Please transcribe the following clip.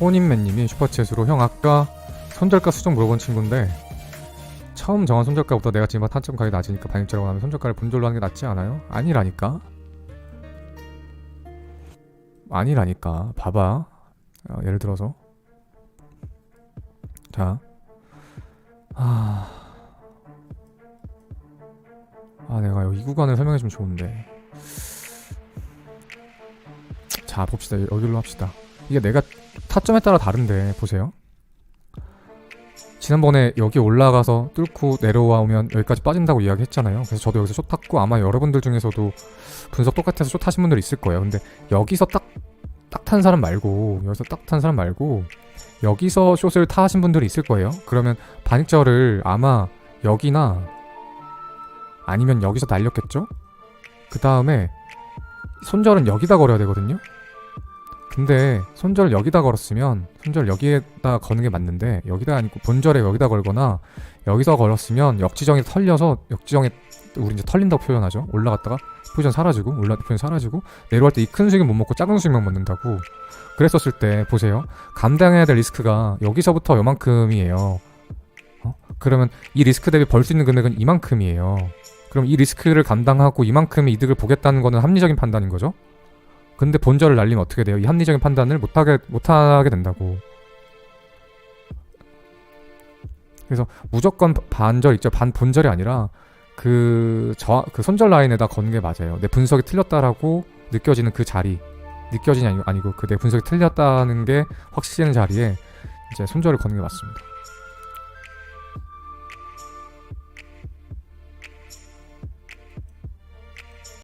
효님맨님이 슈퍼챗으로 형 아까 손절가 수정 물어본 친구인데 처음 정한 손절가보다 내가 지금 탄점 가격이 낮으니까 반입자라고 하면 손절가를 본절로 하는 게 낫지 않아요? 아니라니까? 아니라니까. 봐봐. 어, 예를 들어서. 자. 아... 아 내가 이 구간을 설명해주면 좋은데. 자 봅시다. 여기로 합시다 이게 내가 타점에 따라 다른데 보세요. 지난번에 여기 올라가서 뚫고 내려오면 여기까지 빠진다고 이야기했잖아요. 그래서 저도 여기서 숏 탔고 아마 여러분들 중에서도 분석 똑같아서 숏 타신 분들 있을 거예요. 근데 여기서 딱 딱 탄 사람 말고 여기서 딱 탄 사람 말고 여기서 숏을 타신 분들이 있을 거예요. 그러면 반익절을 아마 여기나 아니면 여기서 날렸겠죠? 그 다음에 손절은 여기다 걸어야 되거든요 근데 손절 여기다 걸었으면 손절 여기에다 거는 게 맞는데 여기다 아니고 본절에 여기다 걸거나 여기서 걸었으면 역지정에 털려서 역지정에 우리 이제 털린다고 표현하죠. 올라갔다가 포지션 사라지고 올라 포지션 사라지고 내려갈 때이 큰 수익은 못 먹고 작은 수익만 먹는다고 그랬었을 때 보세요. 감당해야 될 리스크가 여기서부터 요만큼이에요. 어? 그러면 이 리스크 대비 벌 수 있는 금액은 이만큼이에요. 그럼 이 리스크를 감당하고 이만큼의 이득을 보겠다는 거는 합리적인 판단인 거죠 근데 본절을 날리면 어떻게 돼요? 이 합리적인 판단을 못하게 못하게 된다고. 그래서 무조건 반절 있죠. 반 본절이 아니라 그 저 그 손절 라인에다 거는 게 맞아요. 내 분석이 틀렸다라고 느껴지는 그 자리, 느껴지냐 아니고 그 내 분석이 틀렸다는 게 확실한 자리에 이제 손절을 거는 게 맞습니다.